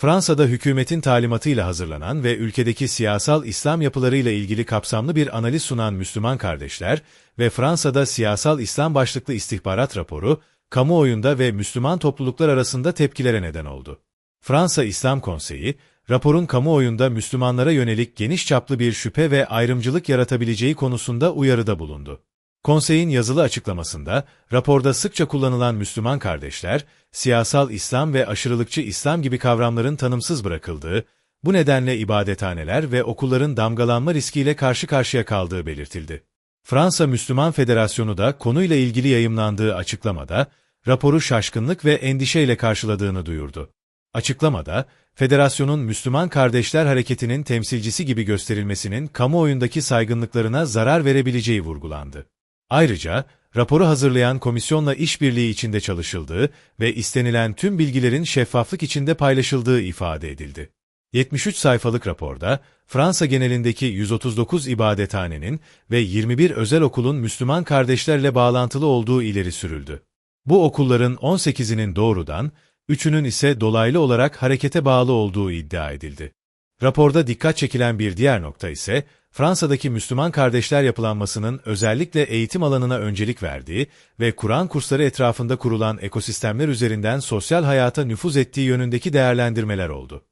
Fransa'da hükümetin talimatıyla hazırlanan ve ülkedeki siyasal İslam yapılarıyla ilgili kapsamlı bir analiz sunan Müslüman kardeşler ve Fransa'da siyasal İslam başlıklı istihbarat raporu, kamuoyunda ve Müslüman topluluklar arasında tepkilere neden oldu. Fransa İslam Konseyi, raporun kamuoyunda Müslümanlara yönelik geniş çaplı bir şüphe ve ayrımcılık yaratabileceği konusunda uyarıda bulundu. Konseyin yazılı açıklamasında, raporda sıkça kullanılan Müslüman kardeşler, siyasal İslam ve aşırılıkçı İslam gibi kavramların tanımsız bırakıldığı, bu nedenle ibadethaneler ve okulların damgalanma riskiyle karşı karşıya kaldığı belirtildi. Fransa Müslüman Federasyonu da konuyla ilgili yayımlandığı açıklamada, raporu şaşkınlık ve endişeyle karşıladığını duyurdu. Açıklamada, federasyonun Müslüman Kardeşler Hareketi'nin temsilcisi gibi gösterilmesinin kamuoyundaki saygınlıklarına zarar verebileceği vurgulandı. Ayrıca, raporu hazırlayan komisyonla işbirliği içinde çalışıldığı ve istenilen tüm bilgilerin şeffaflık içinde paylaşıldığı ifade edildi. 73 sayfalık raporda, Fransa genelindeki 139 ibadethanenin ve 21 özel okulun Müslüman kardeşlerle bağlantılı olduğu ileri sürüldü. Bu okulların 18'inin doğrudan, 3'ünün ise dolaylı olarak harekete bağlı olduğu iddia edildi. Raporda dikkat çekilen bir diğer nokta ise, Fransa'daki Müslüman kardeşler yapılanmasının özellikle eğitim alanına öncelik verdiği ve Kur'an kursları etrafında kurulan ekosistemler üzerinden sosyal hayata nüfuz ettiği yönündeki değerlendirmeler oldu.